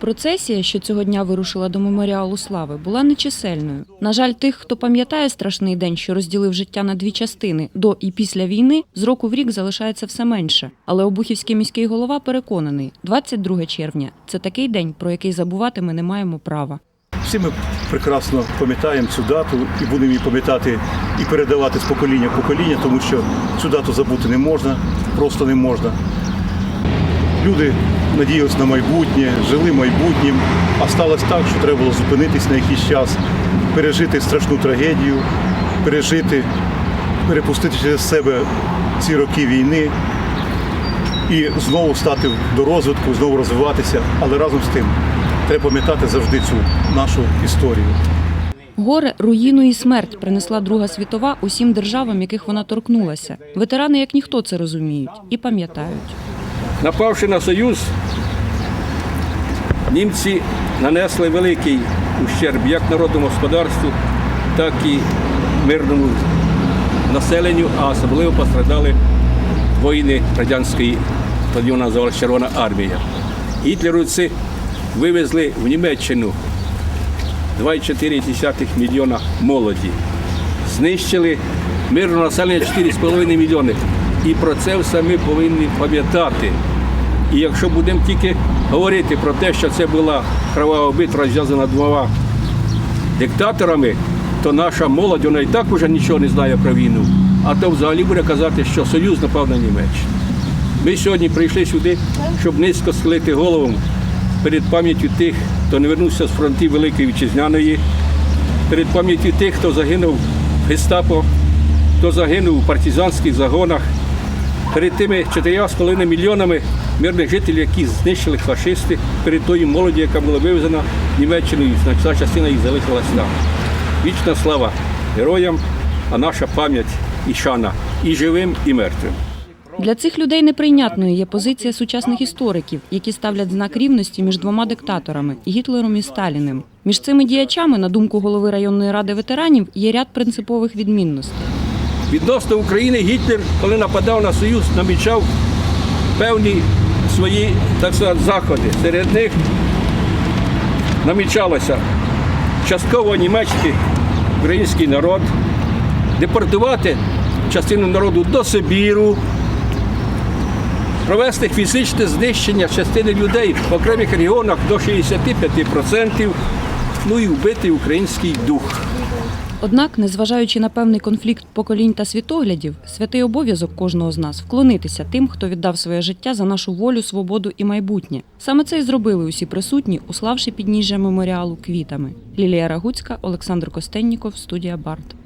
Процесія, що цього дня вирушила до меморіалу слави, була нечисельною. На жаль, тих, хто пам'ятає страшний день, що розділив життя на дві частини до і після війни, з року в рік залишається все менше. Але Обухівський міський голова переконаний, 22 червня це такий день, про який забувати ми не маємо права. Всі ми прекрасно пам'ятаємо цю дату і будемо її пам'ятати і передавати з покоління в покоління, тому що цю дату забути не можна, просто не можна. Люди надіялися на майбутнє, жили майбутнім, а сталося так, що треба було зупинитись на якийсь час, пережити страшну трагедію, пережити, перепустити через себе ці роки війни і знову стати до розвитку, знову розвиватися, але разом з тим треба пам'ятати завжди цю нашу історію. Горе, руїну і смерть принесла Друга світова усім державам, яких вона торкнулася. Ветерани, як ніхто, це розуміють і пам'ятають. Напавши на Союз, німці нанесли великий ущерб як народному господарству, так і мирному населенню, а особливо пострадали воїни радянської, тоді називалася Червона армія. Гітлерівці вивезли в Німеччину 2,4 мільйона молоді. Знищили мирне населення 4,5 мільйони. І про це все ми повинні пам'ятати. І якщо будемо тільки говорити про те, що це була кровава битва зв'язана двома диктаторами, то наша молодь вона і так уже нічого не знає про війну. А то взагалі буде казати, що Союз напав на Німеччину. Ми сьогодні прийшли сюди, щоб низько схилити голову перед пам'яттю тих, хто не вернувся з фронтів Великої Вітчизняної, перед пам'яттю тих, хто загинув в гестапо, хто загинув у партизанських загонах, перед тими 4,5 мільйонами мирних жителів, які знищили фашисти, перед тою молоді, яка була вивезена Німеччиною, значна частина їх залишилась там. Вічна слава героям, а наша пам'ять і шана і живим, і мертвим. Для цих людей неприйнятною є позиція сучасних істориків, які ставлять знак рівності між двома диктаторами Гітлером і Сталіним. Між цими діячами, на думку голови районної ради ветеранів, є ряд принципових відмінностей. Відносно України Гітлер, коли нападав на Союз, намічав певні свої так сказати, заходи. Серед них намічалося частково німецький український народ, депортувати частину народу до Сибіру, провести фізичне знищення частини людей в окремих регіонах до 65%, ну і вбити український дух. Однак, незважаючи на певний конфлікт поколінь та світоглядів, святий обов'язок кожного з нас вклонитися тим, хто віддав своє життя за нашу волю, свободу і майбутнє. Саме це й зробили усі присутні, уславши підніжжя меморіалу квітами. Лілія Рагуцька, Олександр Костенніков, студія Барт.